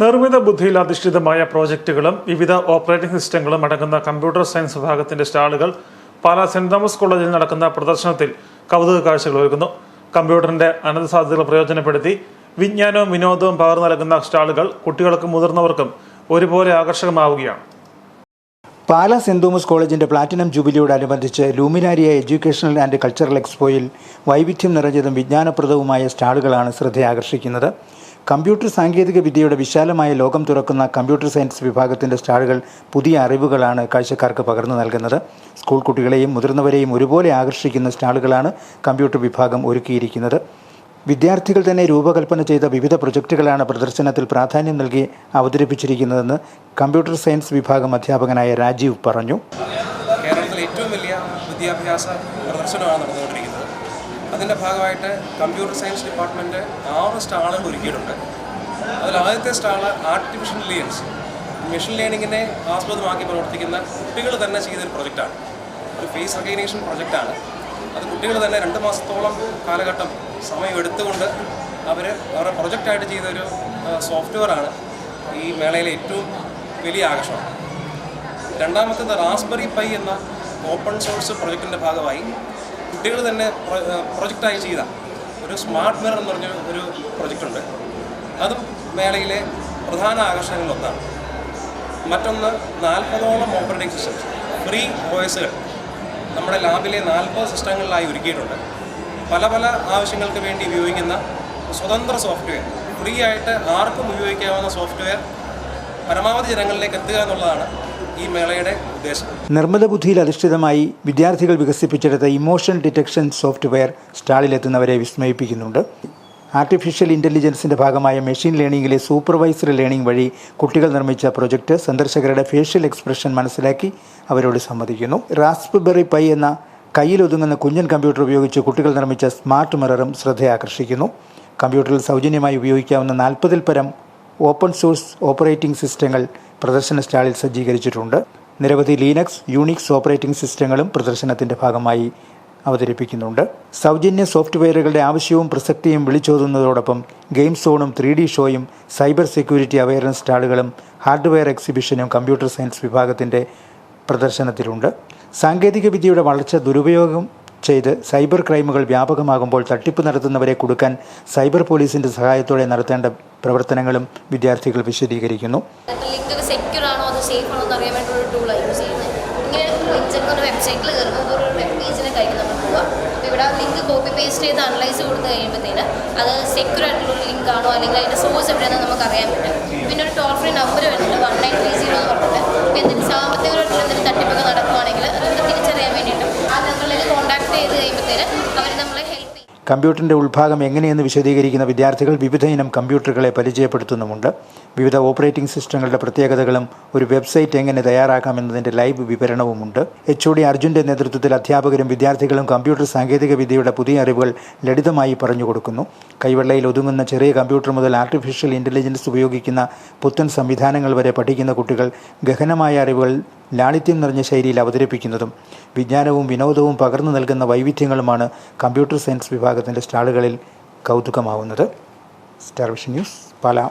നിർമ്മിത ബുദ്ധിയിൽ അധിഷ്ഠിതമായ പ്രോജക്റ്റുകളും വിവിധ ഓപ്പറേറ്റിംഗ് സിസ്റ്റങ്ങളും അടങ്ങുന്ന കമ്പ്യൂട്ടർ സയൻസ് വിഭാഗത്തിന്റെ സ്റ്റാളുകൾ പാലാ സെന്റ് തോമസ് കോളേജിൽ നടക്കുന്ന പ്രദർശനത്തിൽ കൗതുക കാഴ്ചകൾ ഒരുക്കുന്നു. കമ്പ്യൂട്ടറിന്റെ അനന്ത സാധ്യതകൾ പ്രയോജനപ്പെടുത്തി വിജ്ഞാനവും വിനോദവും പകർന്നു നൽകുന്ന സ്റ്റാളുകൾ കുട്ടികൾക്കും മുതിർന്നവർക്കും ഒരുപോലെ ആകർഷകമാവുകയാണ്. പാലാ സെന്റ് തോമസ് കോളേജിന്റെ പ്ലാറ്റിനം ജൂബിലിയോടനുബന്ധിച്ച് ലൂമിനാരിയ എഡ്യൂക്കേഷണൽ ആൻഡ് കൾച്ചറൽ എക്സ്പോയിൽ വൈവിധ്യം നിറഞ്ഞതും വിജ്ഞാനപ്രദവുമായ സ്റ്റാളുകളാണ് ശ്രദ്ധയാകർഷിക്കുന്നത്. കമ്പ്യൂട്ടർ സാങ്കേതിക വിദ്യയുടെ വിശാലമായ ലോകം തുറക്കുന്ന കമ്പ്യൂട്ടർ സയൻസ് വിഭാഗത്തിന്റെ സ്റ്റാളുകൾ പുതിയ അറിവുകളാണ് കാഴ്ചക്കാർക്ക് പകർന്നു നൽകുന്നത്. സ്കൂൾ കുട്ടികളെയും മുതിർന്നവരെയും ഒരുപോലെ ആകർഷിക്കുന്ന സ്റ്റാളുകളാണ് കമ്പ്യൂട്ടർ വിഭാഗം ഒരുക്കിയിരിക്കുന്നത്. വിദ്യാർത്ഥികൾ തന്നെ രൂപകൽപ്പന ചെയ്ത വിവിധ പ്രൊജക്റ്റുകളാണ് പ്രദർശനത്തിൽ പ്രാധാന്യം നൽകി അവതരിപ്പിച്ചിരിക്കുന്നതെന്ന് കമ്പ്യൂട്ടർ സയൻസ് വിഭാഗം അധ്യാപകനായ രാജീവ് പറഞ്ഞു. കേരളത്തിലെ ഏറ്റവും വലിയ വിദ്യാഭ്യാസ പ്രദർശനമാണ് നടന്നുകൊണ്ടിരിക്കുന്നത്. അതിന്റെ ഭാഗമായിട്ട് കമ്പ്യൂട്ടർ സയൻസ് ഡിപ്പാർട്ട്മെന്റ് ആറ് സ്റ്റാളുകൾ ഒരുക്കിയിട്ടുണ്ട്. അതിൽ ആദ്യത്തെ സ്റ്റാൾ ആർട്ടിഫിഷ്യൽ ഇന്റലിജൻസ് മെഷീൻ ലേണിങ്ങിനെ ആസ്പദമാക്കി പ്രവർത്തിക്കുന്ന കുട്ടികൾ തന്നെ ചെയ്തൊരു പ്രൊജക്റ്റാണ് ഒരു ഫേസ് റെക്കഗ്നേഷൻ പ്രൊജക്റ്റാണ് അത് കുട്ടികൾ തന്നെ രണ്ട് മാസത്തോളം കാലഘട്ടം സമയം എടുത്തുകൊണ്ട് അവർ അവരുടെ പ്രൊജക്റ്റായിട്ട് ചെയ്തൊരു സോഫ്റ്റ്വെയറാണ് ഈ മേളയിലെ ഏറ്റവും വലിയ ആകർഷണം. രണ്ടാമത്തേത് റാസ്ബെറി പൈ എന്ന ഓപ്പൺ സോഴ്സ് പ്രൊജക്റ്റിന്റെ ഭാഗമായി കുട്ടികൾ തന്നെ പ്രൊജക്റ്റായി ചെയ്ത ഒരു സ്മാർട്ട് മിറർ എന്ന് പറഞ്ഞ ഒരു പ്രൊജക്റ്റ് ഉണ്ട് അതും മേളയിലെ പ്രധാന ആകർഷണങ്ങളിലൊന്നാണ് മറ്റൊന്ന് നാൽപ്പതോളം ഓപ്പറേറ്റിംഗ് സിസ്റ്റംസ് ഫ്രീ വോയിസുകൾ. നമ്മുടെ ലാബിലെ നാൽപ്പത് സിസ്റ്റങ്ങളിലായി ഒരുക്കിയിട്ടുണ്ട്. പല പല ആവശ്യങ്ങൾക്ക് വേണ്ടി ഉപയോഗിക്കുന്ന സ്വതന്ത്ര സോഫ്റ്റ്വെയർ ഫ്രീ ആയിട്ട് ആർക്കും ഉപയോഗിക്കാവുന്ന സോഫ്റ്റ്വെയർ പരമാവധി ജനങ്ങളിലേക്ക് എത്തുക എന്നുള്ളതാണ് ഈ മേളയുടെ ഉദ്ദേശം? നിർമ്മിത ബുദ്ധിയിൽ അധിഷ്ഠിതമായി വിദ്യാർത്ഥികൾ വികസിപ്പിച്ചെടുത്ത ഇമോഷൻ ഡിറ്റക്ഷൻ സോഫ്റ്റ്വെയർ സ്റ്റാളിലെത്തുന്നവരെ വിസ്മയിപ്പിക്കുന്നുണ്ട്. ആർട്ടിഫിഷ്യൽ ഇന്റലിജൻസിന്റെ ഭാഗമായ മെഷീൻ ലേണിംഗിലെ സൂപ്പർവൈസറി ലേണിംഗ് വഴി കുട്ടികൾ നിർമ്മിച്ച പ്രൊജക്റ്റ് സന്ദർശകരുടെ ഫേഷ്യൽ എക്സ്പ്രഷൻ മനസ്സിലാക്കി അവരോട് സമ്മതിക്കുന്നു റാസ്ബെറി പൈ എന്ന കയ്യിലൊതുങ്ങുന്ന കുഞ്ഞൻ കമ്പ്യൂട്ടർ ഉപയോഗിച്ച് കുട്ടികൾ നിർമ്മിച്ച സ്മാർട്ട് മിററും ശ്രദ്ധയാകർഷിക്കുന്നു. കമ്പ്യൂട്ടറിൽ സൗജന്യമായി ഉപയോഗിക്കാവുന്ന നാൽപ്പതിൽ പരം ഓപ്പൺ സോഴ്സ് ഓപ്പറേറ്റിംഗ് സിസ്റ്റങ്ങൾ പ്രദർശന സ്റ്റാളിൽ സജ്ജീകരിച്ചിട്ടുണ്ട്. നിരവധി ലീനക്സ് യൂണിക്സ് ഓപ്പറേറ്റിംഗ് സിസ്റ്റങ്ങളും പ്രദർശനത്തിന്റെ ഭാഗമായി അവതരിപ്പിക്കുന്നുണ്ട്. സൗജന്യ സോഫ്റ്റ്വെയറുകളുടെ ആവശ്യവും പ്രസക്തിയും വിളിച്ചോതുന്നതോടൊപ്പം ഗെയിം സോണും ത്രീ ഡി ഷോയും സൈബർ സെക്യൂരിറ്റി അവയർനെസ് സ്റ്റാളുകളും ഹാർഡ്വെയർ എക്സിബിഷനും കമ്പ്യൂട്ടർ സയൻസ് വിഭാഗത്തിന്റെ പ്രദർശനത്തിലുണ്ട്. സാങ്കേതിക വിദ്യയുടെ വളർച്ച ദുരുപയോഗം ചെയ്ത് സൈബർ ക്രൈമുകൾ വ്യാപകമാകുമ്പോൾ തട്ടിപ്പ് നടത്തുന്നവരെ കൊടുക്കാൻ സൈബർ പോലീസിന്റെ സഹായത്തോടെ നടത്തേണ്ട പ്രവർത്തനങ്ങളും വിദ്യാർത്ഥികൾ വിശദീകരിക്കുന്നു. അത് സെക്യൂർ ആയിട്ടുള്ള ലിങ്ക് ആണോ അല്ലെങ്കിൽ അതിന്റെ സോഴ്സ് എവിടെയാണെന്ന് നമുക്ക് അറിയാൻ പറ്റും. പിന്നെ ഒരു ടോൾ ഫ്രീ നമ്പർ വരുന്നുണ്ട്. വൺ നയൻ ത്രീ സീറോ എന്ന് പറഞ്ഞിട്ട്. എന്തെങ്കിലും കമ്പ്യൂട്ടറിന്റെ ഉൾഭാഗം എങ്ങനെയെന്ന് വിശദീകരിക്കുന്ന വിദ്യാർത്ഥികൾ വിവിധ ഇനം കമ്പ്യൂട്ടറുകളെ പരിചയപ്പെടുത്തുന്നുമുണ്ട്. വിവിധ ഓപ്പറേറ്റിംഗ് സിസ്റ്റങ്ങളുടെ പ്രത്യേകതകളും ഒരു വെബ്സൈറ്റ് എങ്ങനെ തയ്യാറാക്കാമെന്നതിന്റെ ലൈവ് വിവരണവുമുണ്ട്. എച്ച് ഒ ഡി അർജുന്റെ നേതൃത്വത്തിൽ അധ്യാപകരും വിദ്യാർത്ഥികളും കമ്പ്യൂട്ടർ സാങ്കേതിക വിദ്യയുടെ പുതിയ അറിവുകൾ ലളിതമായി പറഞ്ഞു കൊടുക്കുന്നു കൈവെള്ളയിൽ ഒതുങ്ങുന്ന ചെറിയ കമ്പ്യൂട്ടർ മുതൽ ആർട്ടിഫിഷ്യൽ ഇന്റലിജൻസ് ഉപയോഗിക്കുന്ന പുത്തൻ സംവിധാനങ്ങൾ വരെ പഠിക്കുന്ന കുട്ടികൾ ഗഹനമായ അറിവുകൾ ലാളിത്യം നിറഞ്ഞ ശൈലിയിൽ അവതരിപ്പിക്കുന്നതും വിജ്ഞാനവും വിനോദവും പകർന്നു നൽകുന്ന വൈവിധ്യങ്ങളുമാണ് കമ്പ്യൂട്ടർ സയൻസ് വിഭാഗത്തിന്റെ സ്റ്റാളുകളിൽ കൗതുകമാവുന്നത്. Star Vision News Pala.